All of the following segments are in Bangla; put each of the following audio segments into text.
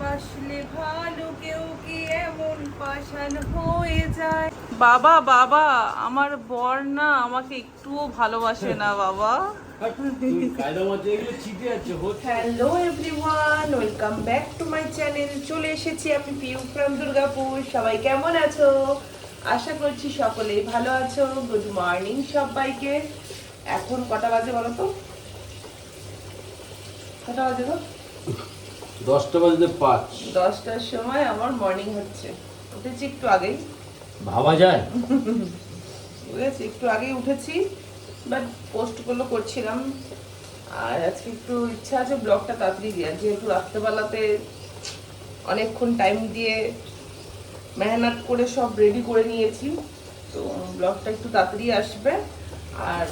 ভালো কেউ কি এমন পাষাণ হয়ে যায়? বাবা বাবা আমার বর না আমাকে একটুও ভালোবাসে না বাবা। Hello everyone welcome back to my channel চলে এসেছি আমি পিউ ফ্রম দুর্গাপুর। সবাই কেমন আছো? আশা করছি সকলেই ভালো আছো। গুড মর্নিং সবাইকে। এখন কটা বাজে বলো তো? কটা বাজে গো? দশটা বাজতে পাঁচ। দশটার সময় আমার মর্নিং হচ্ছে। উঠেছি একটু আগেই। ভাবা যায়? বুঝেছি একটু আগেই উঠেছি বাট পোস্টগুলো করছিলাম। আর আজকে একটু ইচ্ছা আছে ব্লগটা তাড়াতাড়ি দেওয়ার যেহেতু রাত্রেবেলাতে অনেকক্ষণ টাইম দিয়ে মেহনত করে সব রেডি করে নিয়েছি তো ব্লগটা একটু তাড়াতাড়ি আসবে। আর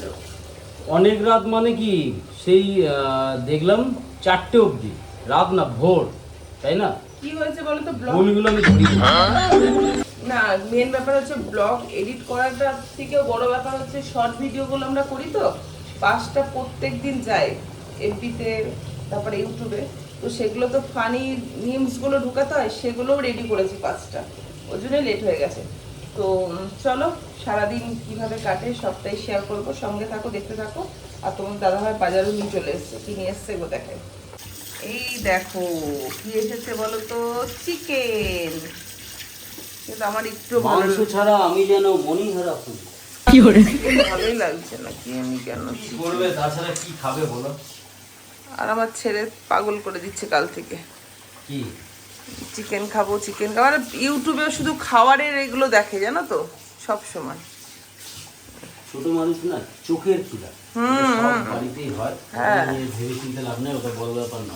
অনেক রাত মানে কি সেই দেখলাম চারটে অবধি। রাত না ভোর তাই না? কি হয়েছে বলো তো ব্লগ ভুলগুলো আমি ধরি। না মেন ব্যাপার হচ্ছে ব্লগ এডিট করাটা থেকেও বড় ব্যাপার হচ্ছে শর্ট ভিডিওগুলো আমরা করি তো পাঁচটা প্রত্যেক দিন যায় এফবিতে তারপরে ইউটিউবে তো সেগুলো তো ফানি মিমসগুলো ঢুকাতে হয় সেগুলোও রেডি করেছি পাঁচটা। ওই জন্যই লেট হয়ে গেছে। তো চলো সারাদিন কীভাবে কাটে সবটাই শেয়ার করব সঙ্গে থাকো দেখতে থাকো। আর তোমার দাদাভাই বাজারও নিয়ে চলে এসছে কি নিয়ে এসছে গো দেখে এই দেখো কি এসেছে বলো তো চিকেন কিন্তু আমার একটু ভালো মাংস ছাড়া আমি যেন মনই হারা ফুল চিকেন ভালোই লাগছে না কি আমি কেন কি করবে? তাছাড়া কি খাবে বলো? আর আমার ছেলে পাগল করে দিচ্ছে কাল থেকে। কি? চিকেন খাব চিকেন খাব। আর ইউটিউবে শুধু খাবারের এগুলো দেখে জানো তো? সব সময়। ছোট মানুষ না চোখের খিদা সব বাড়িতেই হয়। হ্যাঁ। ভেবে চিন্তা লাভ নেই ওটা বড় ব্যাপার না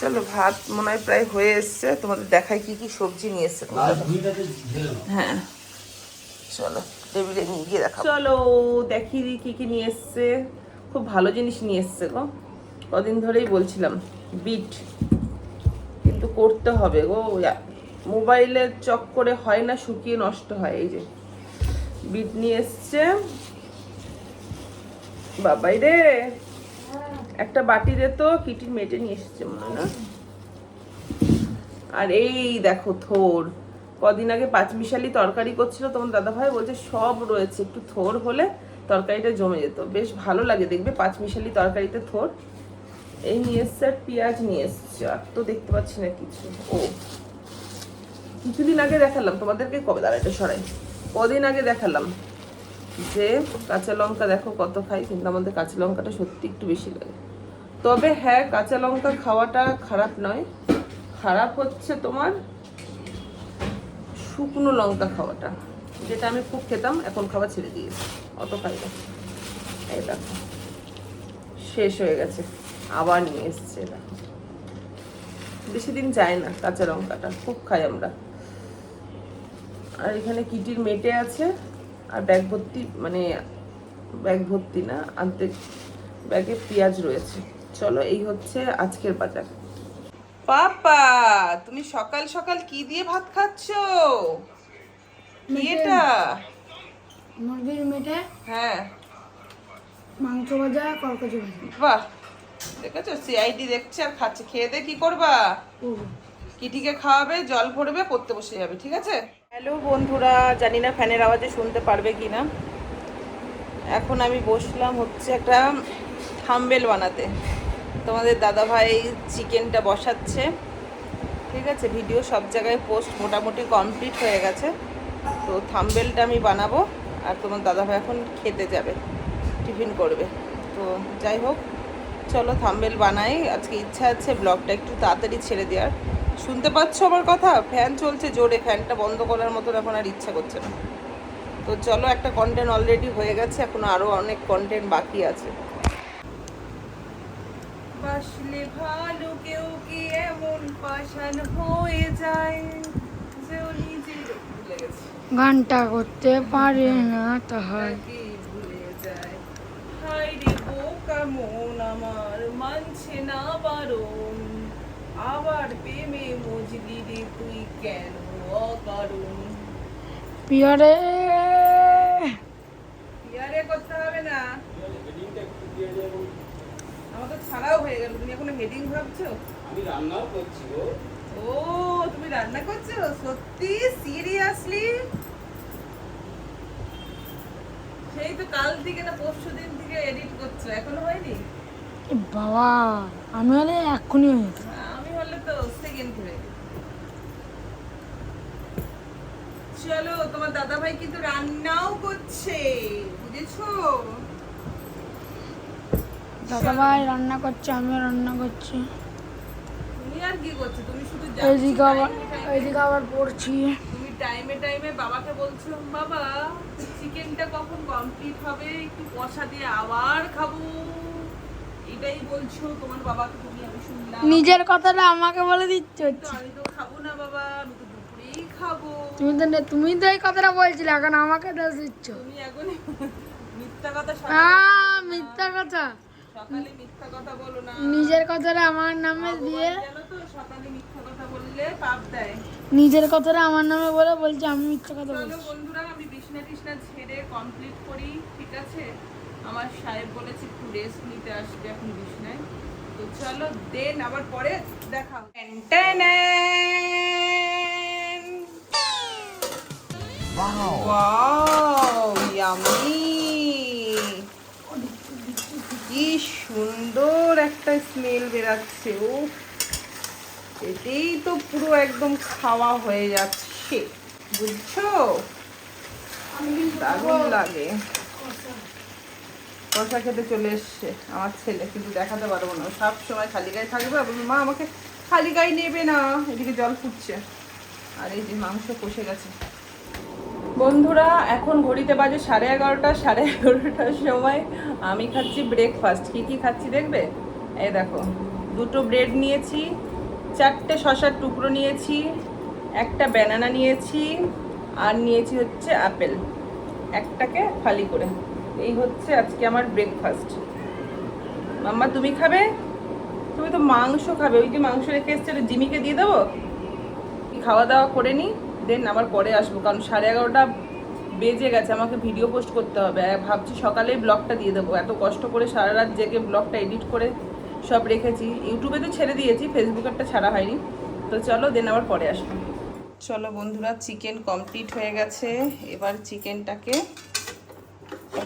চলো ভাত মনে হয় প্রায় হয়ে এসছে। তোমাদের দেখাই কি কি সবজি নিয়ে এসছে। হ্যাঁ। চলো টেবিলে নিয়ে গিয়ে দেখাবো। চলো দেখি কি কি নিয়ে এসছে। খুব ভালো জিনিস নিয়ে এসছে গো। কদিন ধরেই বলছিলাম বিট। কিন্তু করতে হবে গো। মোবাইলের চক্করে হয় না শুকিয়ে নষ্ট হয় এই যে। বিট নিয়ে এসছে। বাবাই রে, একটা বাটি দে তো, কিটির মেটে নিয়ে এসছে মনে না আর এই দেখো থোর, কদিন আগে পাঁচমিশালি তরকারি করছিল তোমার দাদা ভাই বলছে, সব রয়েছে, একটু থোর হলে তরকারিটা জমে যেত। বেশ ভালো লাগে দেখবে পাঁচমিশালি তরকারিতে থোর। এই নিয়ে এসছে আর পেঁয়াজ নিয়ে এসছে, আর তো দেখতে পাচ্ছি না কিছু। ও, কিছুদিন আগে দেখালাম, তোমাদেরকে কবে দাঁড়া এটা সরাই। কদিন আগে দেখালাম যে কাঁচা লঙ্কা দেখো কত খাই, কিন্তু আমাদের কাঁচা লঙ্কাটা সত্যি একটু বেশি লাগে। তবে হ্যাঁ কাঁচা লঙ্কা খাওয়াটা খারাপ নয়। খারাপ হচ্ছে তোমার শুকনো লঙ্কা খাওয়াটা, যেটা আমি খুব খেতাম, এখন খাওয়া ছেড়ে দিয়েছি। অত খাই না। দেখো, শেষ হয়ে গেছে। আবার নিয়ে এসছে দেখো বেশি দিন যায় না কাঁচা লঙ্কাটা, খুব খাই আমরা। আর এখানে কিটির মেটে আছে আর ব্যাগ ভর্তি মানে ব্যাগ ভর্তি না আনতে ব্যাগে পেঁয়াজ রয়েছে। চলো এই হচ্ছে আজকের বাজার। পাপা তুমি সকাল সকাল কি দিয়ে ভাত খাচ্ছ? এটা মুরগির মেটে। হ্যাঁ। মাংস ভাজা কলকাচি ভাজা। বাহ! দেখেছ? সিআইডি দেখছে আর খাচ্ছে। খেয়ে দে কি করবা? করব কিটিকে খাওয়াবে জল ভরবে পড়তে বসে যাবে ঠিক আছে? হ্যালো বন্ধুরা, জানি না ফ্যানের আওয়াজে শুনতে পারবে কি না এখন আমি বসলাম হচ্ছে একটা থাম্বেল বানাতে। তোমাদের দাদা ভাই চিকেনটা বসাচ্ছে। ঠিক আছে, ভিডিও সব জায়গায় পোস্ট মোটামুটি কমপ্লিট হয়ে গেছে। তো থাম্বেলটা আমি বানাবো আর তোমার দাদা ভাই এখন খেতে যাবে, টিফিন করবে। তো যাই হোক, চলো থাম্বেল বানাই। আজকে ইচ্ছা আছে ব্লগটা একটু তাড়াতাড়ি ছেড়ে দেওয়ার। শুনতে পাচ্ছ আমার কথা? ফ্যান চলছে জোরে ফ্যানটা বন্ধ করার মতন এখন আর ইচ্ছা করছে না। তো চলো একটা কন্টেন্ট অলরেডি হয়ে গেছে এখন আরও অনেক কন্টেন্ট বাকি আছে। বাসলে ভালো কেউ কি এমন পাষাণ হয়ে যায় যে ও নিজেই ভুলে গেছে। গানটা করতে পারে না তাহার তাকে ভুলে যায়। হায় রে বোকা মন আমার মানছে না বারণ। আবার প্রেমে মজলি রে তুই কেন অকারণ পিয়ারে। ইয়ারে করতে হবে না। আমার তো ছাড়াও হয়ে গেল। তুমি এখনও হেডিং ভাবছ? আমি রান্নাও করছি গো। ও তুমি রান্না করছ? সত্যি? সিরিয়াসলি সেই তো কাল থেকে না পরশু দিন থেকে এডিট করছ। এখনও হয়নি? বাবা আমি হলে এক্ষুনি হয়ে তো সেকেন্ড চলো তোমার দাদা ভাই কিন্তু রান্নাও করছে বুঝেছ? দাদা ভাই রান্না করছে আমিও রান্না করছি। তুমি আর কি করছ? তুমি শুধু আবার আবার পড়ছি। তুমি টাইমে টাইমে বাবাকে বলছো বাবা চিকেনটা কখন কমপ্লিট হবে? একটু কষা দিয়ে আবার খাব। এটাই বলছো তোমার বাবাকে নিজের কথাটা আমাকে বলে দিচ্ছ? আমি তো খাব না বাবা আমি তো দুপুরেই খাব। তুমি তো তুমি তো এই কথাটা বলছিলে এখন আমাকে দোষ দিচ্ছ। তুমি এখন মিথ্যা কথা সকালে মিথ্যা কথা। সকালে মিথ্যা কথা বলো না। নিজের কথাটা আমার নামে দিয়ে সকালে মিথ্যা কথা বললে পাপ দেয়। নিজের কথাটা আমার নামে বলে বলছে আমি মিথ্যা কথা বলছি। বন্ধুরা আমি বিছনা টিছনা ছেড়ে কমপ্লিট করি ঠিক আছে? আমার সাহেব বলেছে একটু রেস্ট নিতে আসবে এখন বিছনায়। তো চলো দেন আবার পরে দেখা কি সুন্দর একটা স্মেল বেরাচ্ছে ও এতেই তো পুরো একদম খাওয়া হয়ে যাচ্ছে বুঝছ? দারুণ লাগে। কষা খেতে চলে এসছে আমার ছেলে, কিন্তু দেখাতে পারব না। সব সময় খালি গায়ে থাকবে আর মা আমাকে খালি গায়ে নেবে না, এদিকে জল ফুটছে। আর এই যে মাংস কষে গেছে। বন্ধুরা, এখন ঘড়িতে বাজে সাড়ে এগারোটা, সাড়ে এগারোটার সময় আমি খাচ্ছি ব্রেকফাস্ট কী কী খাচ্ছি দেখবে? এই দেখো, দুটো ব্রেড নিয়েছি, চারটে শশার টুকরো নিয়েছি, একটা ব্যানানা নিয়েছি, আর নিয়েছি হচ্ছে আপেল। একটাকে ফালি করে। এই হচ্ছে আজকে আমার ব্রেকফাস্ট মাম্মা, তুমি খাবে? তুমি তো মাংস খাবে। ওই যে মাংস রেখে এসছে জিমিকে দিয়ে দেবো? খাওয়া দাওয়া করে নিই দেন আবার পরে আসব, কারণ সাড়ে এগারোটা বেজে গেছে, আমাকে ভিডিও পোস্ট করতে হবে। ভাবছি সকালেই ব্লগটা দিয়ে দেবো। এত কষ্ট করে সারা রাত জেগে ব্লগটা এডিট করে সব রেখেছি। ইউটিউবে তো ছেড়ে দিয়েছি ফেসবুকেরটা ছাড়া হয়নি। তো চলো, দেন আবার পরে আসব। চলো বন্ধুরা চিকেন কমপ্লিট হয়ে গেছে। এবার চিকেনটাকে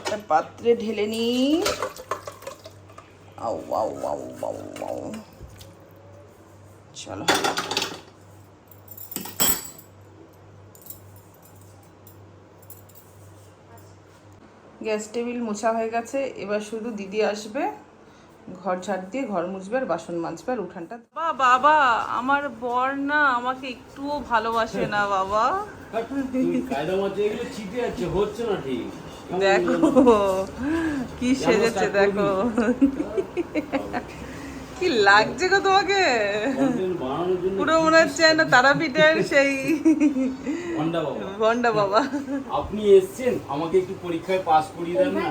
একটা পাত্রে ঢেলে নিই আউ আউ আউ আউ আউ। চলো। গ্যাস টেবিল মোছা হয়ে গেছে এবার শুধু দিদি আসবে। ঘর ঝাড় দিয়ে ঘর মুছবে আর বাসন মাজবে আর উঠানটা বাবা বাবা আমার বর না আমাকে একটুও ভালোবাসে না বাবা। হচ্ছে না ঠিক। দেখো কি সেজেছে দেখো। কি লাগছে গো তোমাকে? পুরো মনে হচ্ছে না তারাপীঠের সেই ঘণ্টা বাবা। আপনি এসছেন আমাকে একটু পরীক্ষায় পাস করিয়ে দেন না?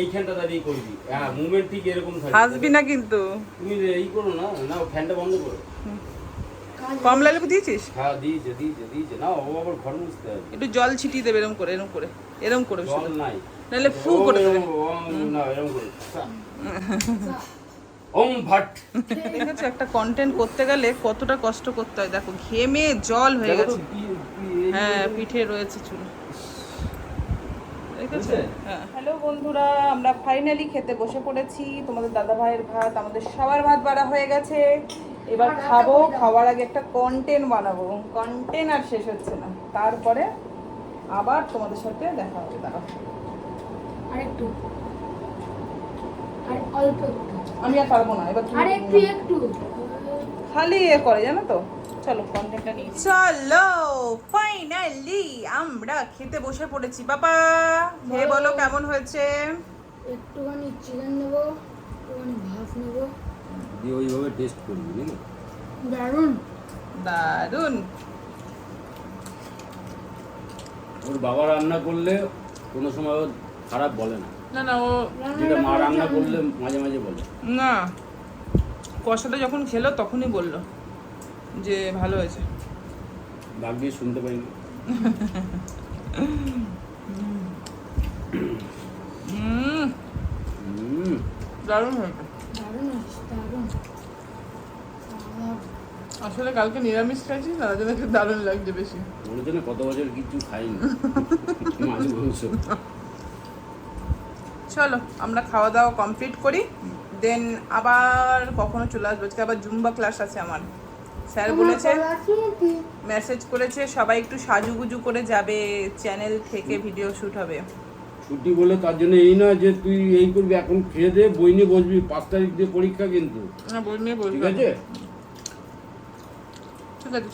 এইখানটা দাঁড়িয়ে করবি। হ্যাঁ মুভমেন্ট ঠিক এরকম থাকবে। হাসবি না কিন্তু। তুমি এই করো না না ফ্যানটা বন্ধ করো। কমলা লেবু দিয়েছিস? হ্যাঁ দিয়েছে দিয়েছে দিয়েছে। না ও আবার ঘর মুছতে হবে। একটু জল ছিটিয়ে দেবে এরম করে এরকম করে। এরম করে শুধু নাই। নাহলে ফু করে দেবে। এরকম ওম ভাট। দেখেছ একটা কন্টেন্ট করতে গেলে কতটা কষ্ট করতে হয়। দেখো ঘেমে জল হয়ে গেছে। হ্যাঁ পিঠে রয়েছে চুল। হ্যালো বন্ধুরা আমরা ফাইনালি খেতে বসে পড়েছি। তোমাদের দাদা ভাইয়ের ভাত আমাদের সবার ভাত বাড়া হয়ে গেছে। এবার খাব খাওয়ার আগে একটা কন্টেন্ট বানাবো। কন্টেন্ট আর শেষ হচ্ছে না। তারপরে আবার তোমাদের সাথে দেখা হবে দাঁড়াও। আরেকটু। আর অল্প আমি আর পারব না এবার তুমি- আর একটু একটু। খালি এ করে জানো তো? চলো কন্টেন্টটা নিয়ে চলো ফাইনালি আমরা খেতে বসে পড়েছি। বাবা খেয়ে বলো। কেমন হয়েছে? একটুখানি চিকেন নেব একটুখানি ভাত নেব। দিয়ে ওইভাবে টেস্ট করবি নাকি দারুণ। দারুণ ওর বাবা রান্না করলে কোনো সময় ও খারাপ বলে না। না না ও যেটা মা রান্না করলে মাঝে মাঝে বলে। না কষাটা যখন খেলো তখনই বলল যে ভালো হয়েছে। দিয়ে শুনতে পাইনি। দারুণ হয়েছে। আসলে কালকে নিরামিষ খাইছি তার জন্য একটু দারুণ লাগছে বেশি। বলেছে না কত বছর কিছু খাইনি। মাছ মাংস। চলো আমরা খাওয়া দাওয়া কমপ্লিট করি দেন আবার কখনো চলে আসব। আজকে আবার জুম্বা ক্লাস আছে আমার। স্যার বলেছে মেসেজ করেছে সবাই একটু সাজুগুজু করে যাবে চ্যানেল থেকে ভিডিও শুট হবে। ছুটি বলে তার জন্য এই না যে তুই এই করবি এখন খেয়ে দে বই নিয়ে বসবি পাঁচ তারিখ দিয়ে পরীক্ষা কিন্তু। না বই নিয়ে বলব ঠিক আছে?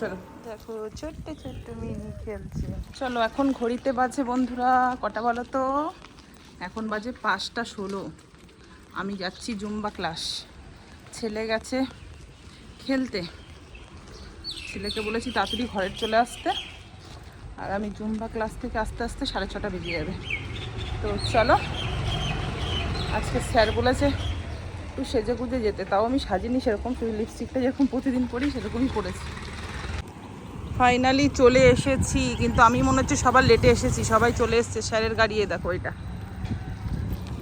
চলো। দেখো ছোট্ট ছোট্ট মিনি খেলছে। চলো এখন ঘড়িতে বাজে বন্ধুরা কটা বলো তো? এখন বাজে পাঁচটা ষোলো। আমি যাচ্ছি জুম্বা ক্লাস। ছেলে গেছে খেলতে। ছেলেকে বলেছি তাড়াতাড়ি ঘরে চলে আসতে। আর আমি জুম্বা ক্লাস থেকে আস্তে আস্তে সাড়ে ছটা বেজে যাবে। তো চলো আজকে স্যার বলেছে একটু সেজে গুজে যেতে। তাও আমি সাজিনি সেরকম লিপস্টিকটা যেরকম প্রতিদিন পরি সেরকমই পরেছি। ফাইনালি চলে এসেছি, কিন্তু আমি মনে হচ্ছে সবার লেটে এসেছি। সবাই চলে এসেছে, স্যারের গাড়ি দেখো এটা।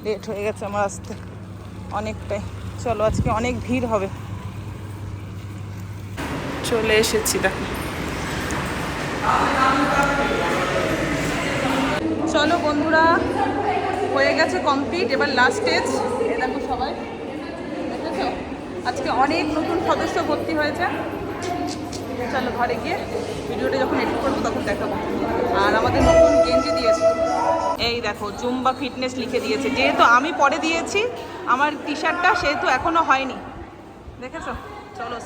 লেট হয়ে গেছে আমার আসতে। অনেকটাই। চলো, আজকে অনেক ভিড় হবে। চলে এসেছি, দেখো। চলো বন্ধুরা, হয়ে গেছে কমপ্লিট এবার লাস্ট স্টেজ দেখো সবাই। দেখেছ? আজকে অনেক নতুন সদস্য ভর্তি হয়েছে। চলো ঘরে গিয়ে ভিডিওটা যখন এডিট করব তখন দেখাবো। আর আমাদের নতুন গেঞ্জি দিয়েছে। এই দেখো, জুম্বা ফিটনেস লিখে দিয়েছে। যেহেতু আমি পরে দিয়েছি, আমার টি শার্টটা সেহেতু এখনও হয়নি। দেখেছ? চলো।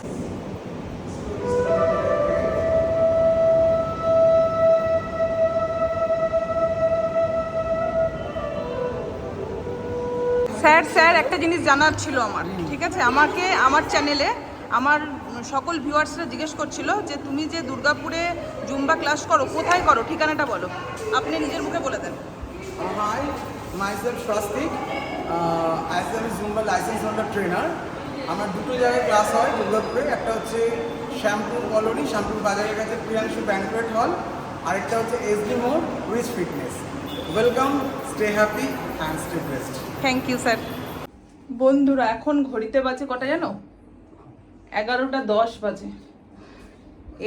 স্যার স্যার, একটা জিনিস জানার ছিল আমার। ঠিক আছে? আমাকে, আমার চ্যানেলে আমার সকল ভিউয়ার্সরা জিজ্ঞেস করছিল যে তুমি যে দুর্গাপুরে জুম্বা ক্লাস করো কোথায় করো? ঠিকানাটা বলো। আপনি নিজের মুখে বলে দেন। Myself Swastik. Uh, as a Zumba license holder trainer. আমার দুটো জায়গায় ক্লাস হয় দুর্গাপুরে। একটা হচ্ছে শ্যামপুর কলোনি শ্যামপুর বাজারের কাছে প্রিয়াংশু ব্যাঙ্কুয়েট হল। আরেকটা হচ্ছে এসডি মোড় which fitness welcome stay happy and stay best thank you sir বন্ধুরা এখন ঘড়িতে বাজে কটা জানো? এগারোটা দশ বাজে।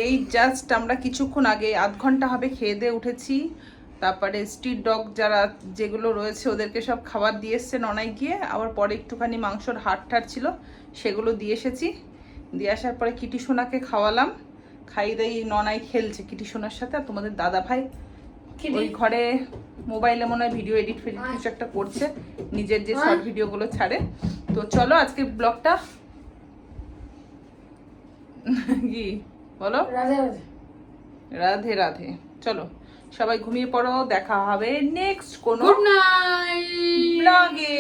এই জাস্ট আমরা কিছুক্ষণ আগে আধ ঘণ্টা হবে খেয়ে দিয়ে উঠেছি। তারপরে স্ট্রিট ডগ যারা যেগুলো রয়েছে ওদেরকে সব খাবার দিয়ে এসছে ননাই গিয়ে। আবার পরে একটুখানি মাংসর হাট ঠাট ছিল সেগুলো দিয়ে এসেছি। দিয়ে আসার পরে কিটি সোনাকে খাওয়ালাম। খাই দাই ননাই খেলছে কিটি সোনার সাথে। আর তোমাদের দাদা ভাই ওই ঘরে মোবাইলে মনে হয় ভিডিও এডিট ফেডিট কিছু একটা করছে। নিজের যে শর্ট ভিডিওগুলো ছাড়ে। তো চলো আজকে ব্লগটা কি? বলো? রাধে রাধে। চলো সবাই ঘুমিয়ে পড়ো দেখা হবে নেক্সট কোন গুড নাইট ব্লগে